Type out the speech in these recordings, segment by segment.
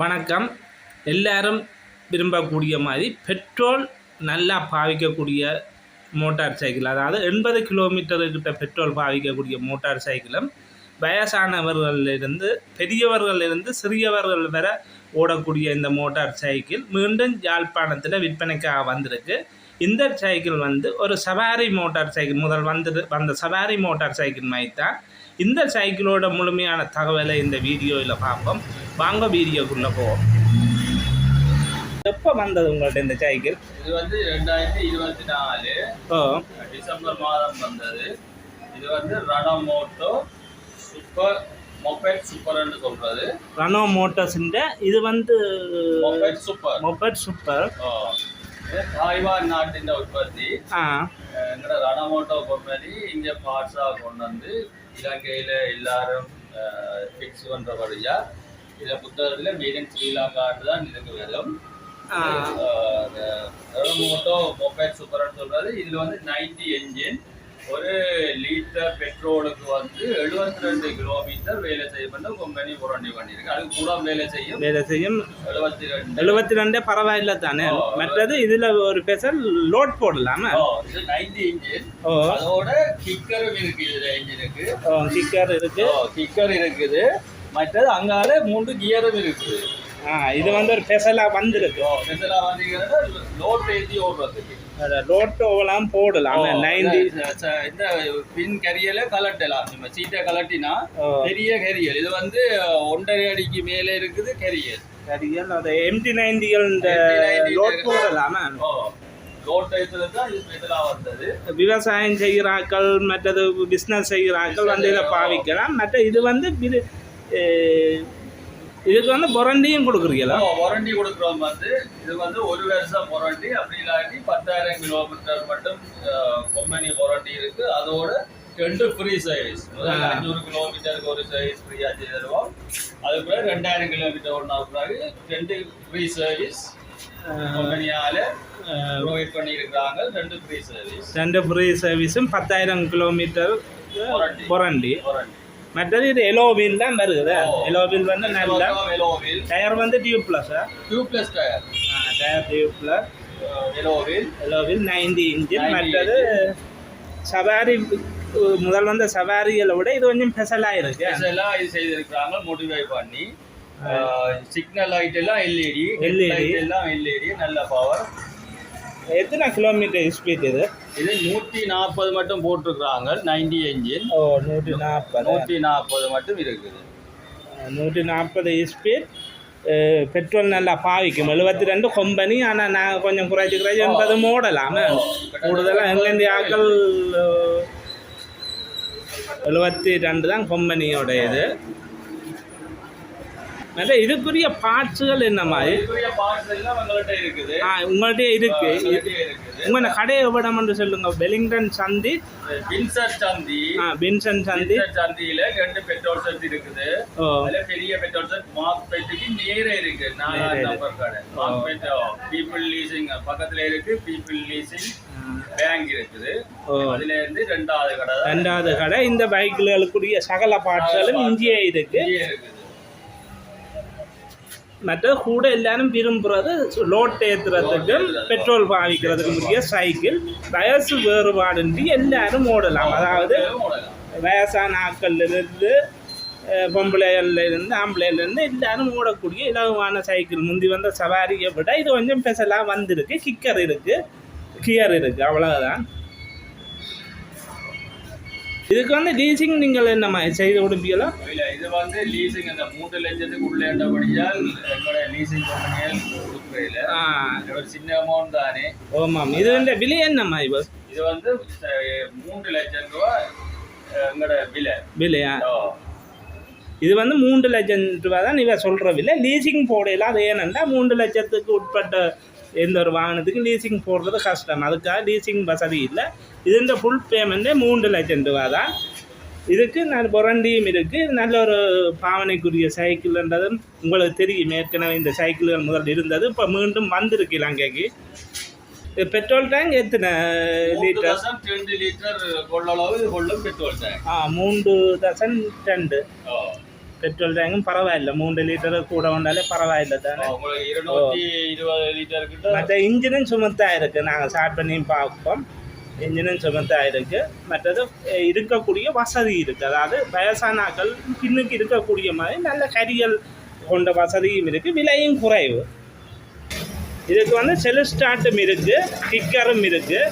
வணக்கம். எல்லாரும் விரும்பக்கூடிய மாதிரி பெட்ரோல் நல்லா பாவிக்கக்கூடிய மோட்டார் சைக்கிள். அதாவது எண்பது கிலோமீட்டருக்கிட்ட பெட்ரோல் பாவிக்கக்கூடிய மோட்டார் சைக்கிளும் வயசானவர்களிலிருந்து பெரியவர்களிலிருந்து சிறியவர்கள் வர ஓடக்கூடிய இந்த மோட்டார் சைக்கிள் மீண்டும் யாழ்ப்பாணத்தில் விற்பனைக்காக வந்திருக்கு. இந்த சைக்கிள் வந்து ஒரு சவாரி மோட்டார் சைக்கிள் முதல் வந்து வந்த சவாரி மோட்டார் சைக்கிள் மாதிரி தான். இந்த சைக்கிளோட முழுமையான தகவலை இந்த வீடியோவில் பார்ப்போம். வாங்க வீடியோக்குள்ளே போவோம் எப்போ வந்தது உங்கள்ட்ட இந்த சைக்கிள் இது வந்து ரெண்டாயிரத்தி இருபத்தி நாலு. டிசம்பர் மாதம் வந்தது. இது வந்து ரணமோட்டோ சூப்பர் மொபைல் சூப்பர்னு சொல்றது. ரனோ மோட்டர்ஸுன்ற இது வந்து mobile super. Mobile super. Taiwan நாட்டின் உற்பத்தி. ஆ. எங்கட ரணமோட்டோ கம்பெனி இங்க பார்ட்ஸா கொண்டு வந்து இலங்கையில எல்லாரும் ஃபிக்ஸ் பண்றபடியா இதுல புத்தகத்துல மேட் இன் ஸ்ரீலங்கான்னு தான் இதுக்கு வரும். மோட்டோ மொபைல் சூப்பர்னு சொல்றது. இதுல வந்து 90 என்ஜின் ஒரு லிட்டர் பெட்ரோலுக்கு வந்து 72 ரெண்டு கிலோமீட்டர் வேலை செய்யப்பட்ட கம்பெனி புரண்டி பண்ணியிருக்கு அது கூட வேலை செய்யும். வேலை செய்யும். 72 ரெண்டு எழுபத்தி ரெண்டே பரவாயில்ல தானே மற்றது இதில் ஒரு ஸ்பெஷல் லோட் போடலாமா? இது 90 இன்ஜின் அதோட கிக்கரும் இருக்கு இதுல இன்ஜினுக்கு கிக்கர் இருக்கு. கிக்கர் இருக்குது. மற்றது அங்கால மூன்று கியரும் இருக்குது. இது வந்து ஒரு ஸ்பெஷலாக வந்திருக்கு இதெல்லாம் வந்தீங்கன்னா லோட் ஏற்றி ஓடுறதுக்கு. லோட்டோவெல்லாம் போடலாம். ஓ, நைன்டி இந்த பின் கரியல கலட்டலாம். நம்ம சீட்டை கலட்டினா. பெரிய கரியல். இது வந்து ஒன்றரை அடிக்கு மேலே இருக்குது கரியல். சரிகள் அது எம்டி நைன்டிகள் இந்த MT-90 லோட் போடலாமா லோட் விவசாயம் செய்கிறாக்கள் மற்றது பிஸ்னஸ் செய்கிறாக்கள் வந்து இதை பாவிக்கலாம். மற்ற இது வந்து இதுக்கு வந்து பொரண்டியும் கொடுக்குறீங்களா? வாரண்டி கொடுக்குறோம் வந்து. இது வந்து ஒரு வருஷம் வாரண்டி அப்படி இல்லாட்டி பத்தாயிரம் கிலோமீட்டர் மட்டும் கம்பெனி வாரண்டி இருக்கு. அதோட ரெண்டு ஃப்ரீ சர்வீஸ். அஞ்சூறு கிலோமீட்டருக்கு ஒரு சர்வீஸ் ஃப்ரீயா செய்து தருவோம் அதுக்கு பிறகு ரெண்டாயிரம் கிலோமீட்டர் ஒன்றா பிறகு ரெண்டு ஃப்ரீ சர்வீஸ் கம்பெனியால ப்ரொவைட் பண்ணியிருக்கிறாங்க. ரெண்டு ஃப்ரீ சர்வீஸ் ரெண்டு ஃப்ரீ சர்வீஸும் பத்தாயிரம் கிலோமீட்டர் பொரண்டி வாரண்டி மற்றது இது எலோ வீல் தான் வருது. எலோ வீல் வந்து நல்ல டயர் வந்து tube ப்ளஸ்ஸா two plus tyre tyre tube plus எலோவில் alloy wheel ninety 90 மற்றது சவாரி முதல் வந்த சவாரிகளை விட இது கொஞ்சம் ஸ்பெஷலாக இருக்கு. எல்லாம் இது செய்திருக்கிறாங்க மோட்டிஃபை பண்ணி. சிக்னல் லைட் எல்லாம் E எல்இடி LED. லைட் எல்லாம் எல்இடி நல்ல பவர் எத்தனை கிலோமீட்டர் ஸ்பீட் இது? இது நூற்றி நாற்பது மட்டும் போட்டிருக்கிறாங்க 90 என்ஜின் ஓ நூற்றி நாற்பது? நூற்றி நாற்பது மட்டும் இருக்குது. நூற்றி நாற்பது ஸ்பீட் பெட்ரோல் நல்லா பாவிக்கும். எழுபத்தி ரெண்டு கம்பெனி ஆனால் நான் கொஞ்சம் குறைச்சி குறைச்சி எண்பது மூடலாம் கூடுதலாக எங்கேருந்து ஆக்கள் எழுபத்தி ரெண்டு தான் கம்பெனியோட இது. மற்ற இதுக்குரிய பார்ட்ஸுகள் என்ன மாதிரி? இதுக்குரிய பார்ட்ஸ் எல்லாம் உங்கள்கிட்ட இருக்குது. ஆ உங்கள்கிட்ட இருக்கு. உங்களோட கடையை விடம் என்று சொல்லுங்க. வெலிங்டன் சந்தி. பின்சர் சந்தி. ஆ பின்சன் சந்தி. சந்தியில ரெண்டு பெட்ரோல் செட் இருக்குது. அதுல பெரிய பெட்ரோல் செட் மார்க்பெட்டுக்கு நேரே இருக்கு. நேரே நம்பர் கடை. மார்க்பெட் பீப்புள் லீசிங் பக்கத்துல இருக்கு. பீப்புள் லீசிங் பேங்க் இருக்குது. அதுல இருந்து ரெண்டாவது கடை ரெண்டாவது கடை. இந்த பைக்குகளுக்குரிய சகல பார்ட்ஸ்களும் இங்கேயே இருக்கு. இருக்குது. மற்றது கூட எல்லாரும் விரும்புறது லோட் ஏற்றுறதுக்கும் பெட்ரோல் பாவிக்கிறதுக்கு முக்கிய சைக்கிள் வயசு வேறுபாடின்றி எல்லாரும் ஓடலாம் அதாவது. வயசான ஆட்கள்லேருந்து பொம்பளைகள்லேருந்து ஆம்பளையிலேருந்து எல்லாரும் ஓடக்கூடிய இலகுவான சைக்கிள் முந்தி வந்த சவாரியை விட இது கொஞ்சம் ஸ்பெஷலாக வந்திருக்கு கிக்கர் இருக்குது கியர் இருக்குது அவ்வளவுதான் இதுக்கு வந்து லீசிங் நீங்கள் என்ன செய்து கொடுப்பீங்களா? இல்ல இது வந்து லீசிங் அந்த மூன்று லட்சத்துக்கு உள்ளேண்டபடியால் எங்களோட லீசிங் கம்பெனியால் இது ஒரு சின்ன அமௌண்ட் தானே. ஆமாம் இது வந்து விலை என்னம்மா இப்போ இது? வந்து மூன்று லட்சம் அஹ், எங்களோட விலை. விலையா? இது வந்து மூன்று லட்சம் ரூபா தான் இவ சொல்கிற விலை. லீசிங் போடையில அது ஏனென்றா மூன்று லட்சத்துக்கு உட்பட்ட எந்த ஒரு வாகனத்துக்கு லீசிங் போடுறது கஷ்டம். அதுக்காக லீசிங் வசதி இல்லை. இதுன்ற ஃபுல் பேமெண்ட்டே மூன்று லட்சம் ரூபா தான். இதுக்கு நல்ல பொரண்டியும் இருக்குது நல்ல ஒரு பாவனைக்குரிய சைக்கிள்ன்றதும் உங்களுக்கு தெரியும். ஏற்கனவே இந்த சைக்கிள்கள் முதல் இருந்தது. இப்போ மீண்டும் வந்திருக்கு இலங்கைக்கு. இது பெட்ரோல் டேங்க் எத்தனை லிட்டர் ரெண்டு லிட்டர் கொள்ளளவு இது கொள்ளும் பெட்ரோல் டேங்க் ஆ மூன்று தசன் ரெண்டு ஓ பெட்ரோல் டேங்கும் பரவாயில்ல மூன்று லிட்டரு கூட கொண்டாலே பரவாயில்ல தானே மற்ற இன்ஜினும் சுமத்தாக இருக்குது நாங்கள் ஸ்டார்ட் பண்ணி பார்ப்போம் இன்ஜினும் சுமத்தாக இருக்குது மற்றது இருக்கக்கூடிய வசதி இருக்குது அதாவது வயசானாக்கள் பின்னுக்கு இருக்கக்கூடிய மாதிரி நல்ல கரியல் கொண்ட வசதியும் இருக்குது விலையும் குறைவு இதுக்கு வந்து செலு ஸ்டார்ட்டும் இருக்குது கிக்கரும் இருக்குது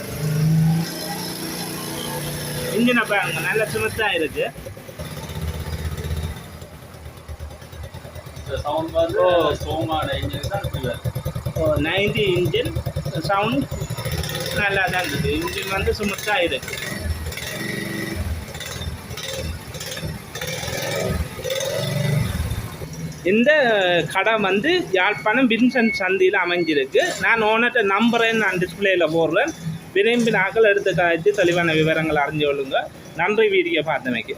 இன்ஜினை பாருங்க நல்ல சுமத்தாக இருக்குது ஓ. ஸ்ட்ராங்கான இன்ஜின் தான் நைன்டி இன்ஜின் சவுண்ட் நல்லா தான் இருக்குது. இன்ஜின் வந்து சுமத்தாக இருக்குது இந்த கடை வந்து யாழ்ப்பாணம் வின்சென்ட் சந்தியில் அமைஞ்சிருக்கு. நான் ஓனர்கிட்ட நம்புறேன் நான் டிஸ்பிளேயில் போடுறேன். விரும்பி நாக்கள் எடுத்து காய்ச்சி தெளிவான விவரங்கள் அறிஞ்சு கொள்ளுங்க. நன்றி வீடியோ பார்த்தமைக்கு.